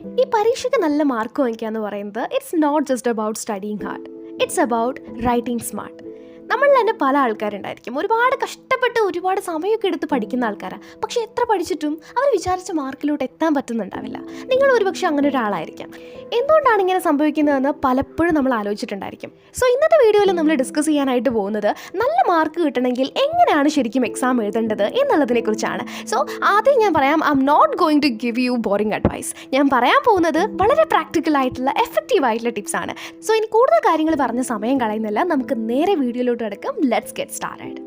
ഈ പരീക്ഷയ്ക്ക് നല്ല മാർക്ക് വാങ്ങിക്കുക എന്ന് പറയുന്നത് it's not just about studying hard it's about writing smart നമ്മളിൽ തന്നെ പല ആൾക്കാരുണ്ടായിരിക്കും. ഒരുപാട് കഷ്ടപ്പെട്ട് ഒരുപാട് സമയമൊക്കെ എടുത്ത് പഠിക്കുന്ന ആൾക്കാരാണ് പക്ഷേ എത്ര പഠിച്ചിട്ടും അവർ വിചാരിച്ച മാർക്കിലോട്ട് എത്താൻ പറ്റുന്നുണ്ടാവില്ല. നിങ്ങൾ ഒരുപക്ഷെ അങ്ങനെ ഒരാളായിരിക്കാം. എന്തുകൊണ്ടാണ് ഇങ്ങനെ സംഭവിക്കുന്നതെന്ന് പലപ്പോഴും നമ്മൾ ആലോചിച്ചിട്ടുണ്ടായിരിക്കും. സോ ഇന്നത്തെ വീഡിയോയിൽ നമ്മൾ ഡിസ്കസ് ചെയ്യാനായിട്ട് പോകുന്നത് നല്ല മാർക്ക് കിട്ടണമെങ്കിൽ എങ്ങനെയാണ് ശരിക്കും എക്സാം എഴുതേണ്ടത് എന്നുള്ളതിനെ കുറിച്ചാണ്. സോ ആദ്യം ഞാൻ പറയാം I'm not going to give you boring advice ഞാൻ പറയാൻ പോകുന്നത് വളരെ പ്രാക്ടിക്കൽ ആയിട്ടുള്ള എഫക്റ്റീവ് ആയിട്ടുള്ള ടിപ്സ് ആണ്. സോ ഇനി കൂടുതൽ കാര്യങ്ങൾ പറഞ്ഞ സമയം കളയുന്നില്ല. നമുക്ക് നേരെ വീഡിയോയിലോട്ട് episode let's get started.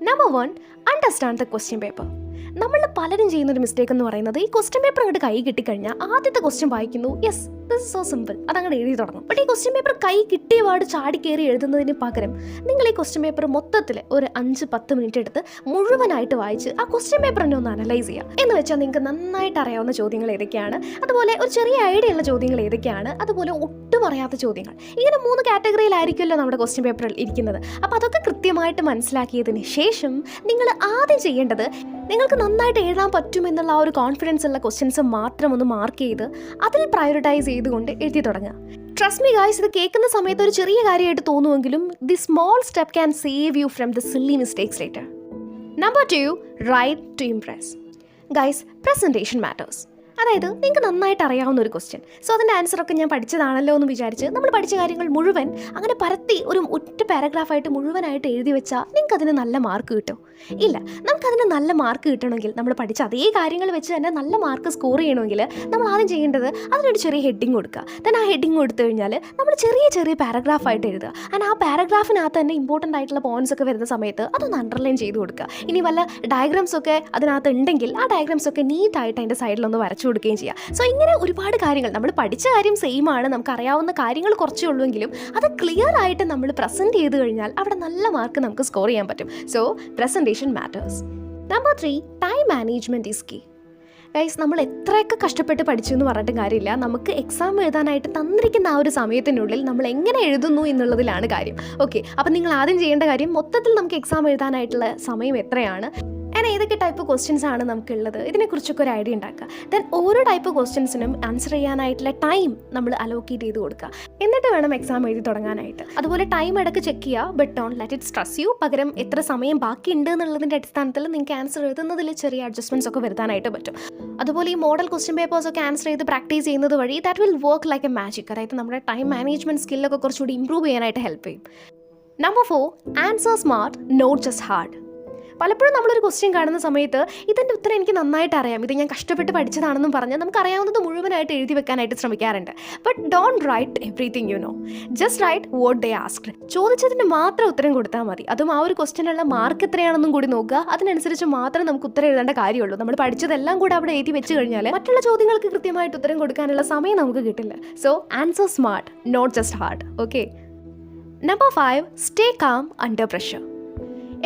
Number 1 Understand the question paper. നമ്മൾ പലരും ചെയ്യുന്ന ഒരു മിസ്റ്റേക്ക് എന്ന് പറയുന്നത് ഈ ക്വസ്റ്റ്യൻ പേപ്പർ അങ്ങോട്ട് കൈ കിട്ടിക്കഴിഞ്ഞാൽ ആദ്യത്തെ ക്വസ്റ്റ്യൻ വായിക്കുന്നു. യെസ് ദിസ് സോ സിമ്പിൾ അതങ്ങനെ എഴുതി തുടങ്ങും. ബട്ട് ഈ ക്വസ്റ്റ്യൻ പേപ്പർ കൈ കിട്ടിയ പാട് ചാടി കയറി എഴുതുന്നതിന് പകരം നിങ്ങൾ ഈ ക്വസ്റ്റ്യൻ പേപ്പർ മൊത്തത്തിൽ ഒരു അഞ്ച് പത്ത് മിനിറ്റ് എടുത്ത് മുഴുവനായിട്ട് വായിച്ച് ആ ക്വസ്റ്റ്യൻ പേപ്പർ തന്നെ ഒന്ന് അനലൈസ് ചെയ്യുക എന്ന് വെച്ചാൽ നിങ്ങൾക്ക് നന്നായിട്ട് അറിയാവുന്ന ചോദ്യങ്ങൾ ഏതൊക്കെയാണ്? അതുപോലെ ഒരു ചെറിയ ഐഡിയ ഉള്ള ചോദ്യങ്ങൾ ഏതൊക്കെയാണ്? അതുപോലെ ഒട്ടും അറിയാത്ത ചോദ്യങ്ങൾ. ഇങ്ങനെ മൂന്ന് കാറ്റഗറിയിലായിരിക്കുമല്ലോ നമ്മുടെ ക്വസ്റ്റ്യൻ പേപ്പറിൽ ഇരിക്കുന്നത്. അപ്പോൾ അതൊക്കെ കൃത്യമായിട്ട് മനസ്സിലാക്കിയതിന് ശേഷം നിങ്ങൾ ആദ്യം ചെയ്യേണ്ടത് നിങ്ങൾക്ക് നന്നായിട്ട് എഴുതാൻ പറ്റുമെന്നുള്ള ആ ഒരു കോൺഫിഡൻസ് ഉള്ള ക്വസ്റ്റ്യൻസ് മാത്രം ഒന്ന് മാർക്ക് ചെയ്ത് അതിൽ പ്രയോറിറ്റൈസ് ചെയ്തുകൊണ്ട് എഴുതി തുടങ്ങുക. ട്രസ്റ്റ് മീ ഗായ്സ് ഇത് കേൾക്കുന്ന സമയത്ത് ഒരു ചെറിയ കാര്യമായിട്ട് തോന്നുമെങ്കിലും the small step can save you from the silly mistakes later number two write to impress guys presentation matters അതായത് നിങ്ങൾക്ക് നന്നായിട്ട് അറിയാവുന്ന ഒരു ക്വസ്റ്റ്യൻ സോ അതിന്റെ ആൻസറൊക്കെ ഞാൻ പഠിച്ചതാണല്ലോ എന്ന് വിചാരിച്ച് നമ്മൾ പഠിച്ച കാര്യങ്ങൾ മുഴുവൻ അങ്ങനെ പരത്തി ഒരു ഒറ്റ പാരഗ്രാഫായിട്ട് മുഴുവനായിട്ട് എഴുതി വെച്ചാൽ നിങ്ങൾക്ക് അതിന് നല്ല മാർക്ക് കിട്ടും. ഇല്ല നമുക്കതിന് നല്ല മാർക്ക് കിട്ടണമെങ്കിൽ നമ്മൾ പഠിച്ച അതേ കാര്യങ്ങൾ വെച്ച് തന്നെ നല്ല മാർക്ക് സ്കോർ ചെയ്യണമെങ്കിൽ നമ്മൾ ആദ്യം ചെയ്യേണ്ടത് അതിനൊരു ചെറിയ ഹെഡിങ് കൊടുക്കുക. ദെൻ ആ ഹെഡിങ് കൊടുത്തു കഴിഞ്ഞാൽ നമ്മൾ ചെറിയ ചെറിയ പാരഗ്രാഫായിട്ട് എഴുതുക. ആൻഡ് ആ പാരഗ്രാഫിനകത്ത് തന്നെ ഇമ്പോർട്ടന്റ് ആയിട്ടുള്ള പോയിന്റ്സ് ഒക്കെ വരുന്ന സമയത്ത് അതൊന്ന് അണ്ടർലൈൻ ചെയ്ത് കൊടുക്കുക. ഇനി വല്ല ഡയഗ്രാംസ് ഒക്കെ അതിനകത്ത് ഉണ്ടെങ്കിൽ ആ ഡയഗ്രാംസ് ഒക്കെ നീറ്റായിട്ട് അതിന്റെ സൈഡിലൊന്ന് വരച്ചു കൊടുക്കുകയും ചെയ്യുക സോ ഇങ്ങനെ ഒരുപാട് കാര്യങ്ങൾ നമ്മൾ പഠിച്ച കാര്യം സെയിം ആണ് നമുക്ക് അറിയാവുന്ന കാര്യങ്ങൾ കുറച്ചേ ഉള്ളൂവെങ്കിലും അത് ക്ലിയർ ആയിട്ട് നമ്മൾ പ്രസന്റ് ചെയ്ത് കഴിഞ്ഞാൽ അവിടെ നല്ല മാർക്ക് നമുക്ക് സ്കോർ ചെയ്യാൻ പറ്റും. So presentation matters number three time management is key guys നമ്മൾ എത്രയൊക്കെ കഷ്ടപ്പെട്ട് പഠിച്ചു എന്ന് പറഞ്ഞിട്ടും കാര്യമില്ല. നമുക്ക് എക്സാം എഴുതാനായിട്ട് തന്നിരിക്കുന്ന ആ ഒരു സമയത്തിനുള്ളിൽ നമ്മൾ എങ്ങനെ എഴുതുന്നു എന്നുള്ളതിലാണ് കാര്യം. ഓക്കെ അപ്പം നിങ്ങൾ ആദ്യം ചെയ്യേണ്ട കാര്യം മൊത്തത്തിൽ നമുക്ക് എക്സാം എഴുതാനായിട്ടുള്ള സമയം എത്രയാണ്? ഞാൻ ഏതൊക്കെ ടൈപ്പ് ക്വസ്റ്റ്യൻസ് ആണ് നമുക്കുള്ളത്? ഇതിനെക്കുറിച്ചൊക്കെ ഒരു ഐഡിയ ഉണ്ടാക്കുക. ദെൻ ഓരോ ടൈപ്പ് ക്വസ്റ്റ്യൻസിനും ആൻസർ ചെയ്യാനായിട്ടുള്ള ടൈം നമ്മൾ അലോക്കേറ്റ് ചെയ്ത് കൊടുക്കുക. എന്നിട്ട് വേണം എക്സാം എഴുതി തുടങ്ങാനായിട്ട്. അതുപോലെ ടൈം ഇടയ്ക്ക് ചെക്ക് ചെയ്യുക but don't let it stress you പകരം എത്ര സമയം ബാക്കി ഉണ്ട് എന്നുള്ളതിന്റെ അടിസ്ഥാനത്തിൽ നിങ്ങൾക്ക് ആൻസർ എഴുതുന്നതിൽ ചെറിയ അഡ്ജസ്റ്റ്മെന്റ്സ് ഒക്കെ വരുത്താനായിട്ട് പറ്റും. അതുപോലെ ഈ മോഡൽ ക്വസ്റ്റ്യൻ പേപ്പേഴ്സ് ഒക്കെ ആൻസർ ചെയ്ത് പ്രാക്ടീസ് ചെയ്യുന്നത് വഴി that will work like a magic അതായത് നമ്മുടെ ടൈം മാനേജ്മെന്റ് സ്കില്ലൊക്കെ കുറച്ചുകൂടി ഇമ്പ്രൂവ് ചെയ്യാനായിട്ട് ഹെൽപ്പ് ചെയ്യും. Number four answer smart not just hard പലപ്പോഴും നമ്മളൊരു ക്വസ്റ്റ്യൻ കാണുന്ന സമയത്ത് ഇതിന്റെ ഉത്തരം എനിക്ക് നന്നായിട്ട് അറിയാം. ഇത് ഞാൻ കഷ്ടപ്പെട്ട് പഠിച്ചതാണെന്നും പറഞ്ഞാൽ നമുക്ക് അറിയാവുന്നത് മുഴുവനായിട്ട് എഴുതി വെക്കാനായിട്ട് ശ്രമിക്കാറുണ്ട്. But don't write everything you know just write what they asked ചോദിച്ചതിന് മാത്രം ഉത്തരം കൊടുത്താൽ മതി. അതും ആ ഒരു ക്വസ്റ്റ്യനുള്ള മാർക്ക് എത്രയാണെന്നും കൂടി നോക്കുക. അതിനനുസരിച്ച് മാത്രം നമുക്ക് ഉത്തരം എഴുതേണ്ട കാര്യമുള്ളൂ. നമ്മൾ പഠിച്ചതെല്ലാം കൂടെ അവിടെ എഴുതി വെച്ച് കഴിഞ്ഞാൽ മറ്റുള്ള ചോദ്യങ്ങൾക്ക് കൃത്യമായിട്ട് ഉത്തരം കൊടുക്കാനുള്ള സമയം നമുക്ക് കിട്ടില്ല. So answer smart not just hard okay number five stay calm under pressure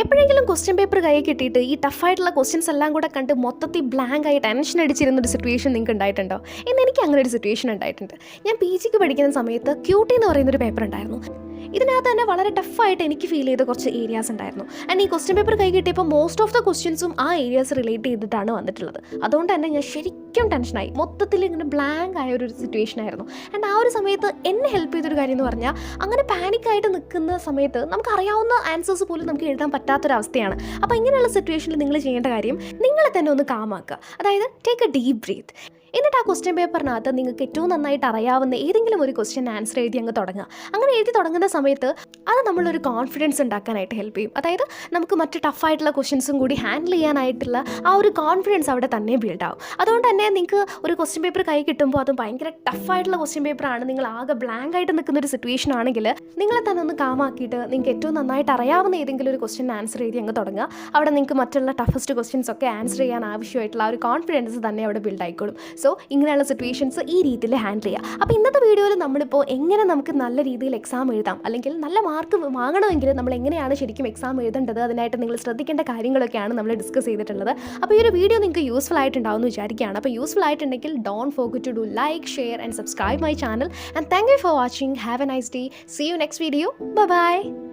എപ്പോഴെങ്കിലും ക്വസ്റ്റ്യൻ പേപ്പർ കൈ കിട്ടിയിട്ട് ഈ ടഫായിട്ടുള്ള ക്വസ്റ്റ്യൻസ് എല്ലാം കൂടെ കണ്ട് മൊത്തത്തിൽ ബ്ലാങ്ക് ആയി ടെൻഷൻ അടിച്ചിരുന്ന ഒരു സിറ്റുവേഷൻ നിങ്ങൾക്ക് ഉണ്ടായിട്ടുണ്ടോ? എന്ന് എനിക്ക് അങ്ങനെ ഒരു സിറ്റുവേഷൻ ഉണ്ടായിട്ടുണ്ട്. ഞാൻ പി ജിക്ക് പഠിക്കുന്ന സമയത്ത് ക്യൂട്ടി എന്ന് പറയുന്ന ഒരു പേപ്പർ ഉണ്ടായിരുന്നു. ഇതിനകത്ത് തന്നെ വളരെ ടഫായിട്ട് എനിക്ക് ഫീൽ ചെയ്ത കുറച്ച് ഏരിയാസ് ഉണ്ടായിരുന്നു. ആൻഡ് ഈ ക്വസ്റ്റ്യൻ പേപ്പർ കൈ കിട്ടിയപ്പോൾ മോസ്റ്റ് ഓഫ് ദ ക്വസ്റ്റ്യൻസും ആ ഏരിയാസ് റിലേറ്റ് ചെയ്തിട്ടാണ് വന്നിട്ടുള്ളത്. അതുകൊണ്ട് തന്നെ ഞാൻ ശരിക്കും ടെൻഷനായി മൊത്തത്തിൽ ഇങ്ങനെ ബ്ലാങ്ക് ആയ ഒരു സിറ്റുവേഷൻ ആയിരുന്നു. ആൻഡ് ആ ഒരു സമയത്ത് എന്നെ ഹെൽപ്പ് ചെയ്തൊരു കാര്യം എന്ന് പറഞ്ഞാൽ അങ്ങനെ പാനിക്കായിട്ട് നിൽക്കുന്ന സമയത്ത് നമുക്ക് അറിയാവുന്ന ആൻസേഴ്സ് പോലും നമുക്ക് എഴുതാൻ പറ്റാത്തൊരവസ്ഥയാണ്. അപ്പോൾ ഇങ്ങനെയുള്ള സിറ്റുവേഷനിൽ നിങ്ങൾ ചെയ്യേണ്ട കാര്യം നിങ്ങളെ തന്നെ ഒന്ന് കാമാക്കുക അതായത് ടേക്ക് എ ഡീപ് ബ്രീത്ത് എന്നിട്ട് ആ ക്വസ്റ്റ്യൻ പേപ്പറിനകത്ത് നിങ്ങൾക്ക് ഏറ്റവും നന്നായിട്ട് അറിയാവുന്ന ഏതെങ്കിലും ഒരു ക്വസ്റ്റ്യൻ ആൻസർ എഴുതി അങ്ങ് തുടങ്ങുക. അങ്ങനെ എഴുതി തുടങ്ങുന്ന സമയത്ത് അത് നമ്മളൊരു കോൺഫിഡൻസ് ഉണ്ടാക്കാനായിട്ട് ഹെൽപ്പ് ചെയ്യും. അതായത് നമുക്ക് മറ്റ് ടഫായിട്ടുള്ള ക്വസ്റ്റ്യൻസും കൂടി ഹാൻഡിൽ ചെയ്യാനായിട്ടുള്ള ആ ഒരു കോൺഫിഡൻസ് അവിടെ തന്നെ ബിൽഡ് ആവും. അതുകൊണ്ട് തന്നെ നിങ്ങൾക്ക് ഒരു ക്വസ്റ്റ്യൻ പേപ്പർ കൈ കിട്ടുമ്പോൾ അത് ഭയങ്കര ടഫായിട്ടുള്ള ക്വസ്റ്റ്യൻ പേപ്പറാണ് നിങ്ങൾ ആകെ ബ്ലാങ്ക് ആയിട്ട് നിൽക്കുന്ന ഒരു സിറ്റുവേഷൻ ആണെങ്കിൽ നിങ്ങളെ തന്നെ ഒന്ന് കാമാക്കിയിട്ട് നിങ്ങൾക്ക് ഏറ്റവും നന്നായിട്ട് അറിയാവുന്ന ഏതെങ്കിലും ഒരു ക്വസ്റ്റ്യൻ ആൻസർ എഴുതി അങ്ങ് തുടങ്ങുക. അവിടെ നിങ്ങൾക്ക് മറ്റുള്ള ടഫസ്റ്റ് ക്വസ്റ്റ്യൻസ് ഒക്കെ ആൻസർ ചെയ്യാൻ ആവശ്യമായിട്ടുള്ള ആ ഒരു കോൺഫിഡൻസ് തന്നെ അവിടെ ബിൽഡ് ആയിക്കോളും. സോ ഇങ്ങനെയുള്ള സിറ്റുവേഷൻസ് ഈ രീതിയിൽ ഹാൻഡിൽ ചെയ്യുക അപ്പോൾ ഇന്നത്തെ വീഡിയോയിൽ നമ്മളിപ്പോൾ എങ്ങനെ നമുക്ക് നല്ല രീതിയിൽ എക്സാം എഴുതാം? അല്ലെങ്കിൽ നല്ല മാർക്ക് വാങ്ങണമെങ്കിൽ നമ്മൾ എങ്ങനെയാണ് ശരിക്കും എക്സാം എഴുതേണ്ടത്? അതിനായിട്ട് നിങ്ങൾ ശ്രദ്ധിക്കേണ്ട കാര്യങ്ങളൊക്കെയാണ് നമ്മൾ ഡിസ്കസ് ചെയ്തിട്ടുള്ളത്. അപ്പോൾ ഈ ഒരു വീഡിയോ നിങ്ങൾക്ക് യൂസ്ഫുൾ ആയിട്ടുണ്ടാവും എന്ന് വിചാരിക്കുകയാണ്. അപ്പോൾ യൂസ്ഫുൾ ആയിട്ടുണ്ടെങ്കിൽ don't forget to do like share and subscribe my channel and thank you for watching have a nice day see you next video bye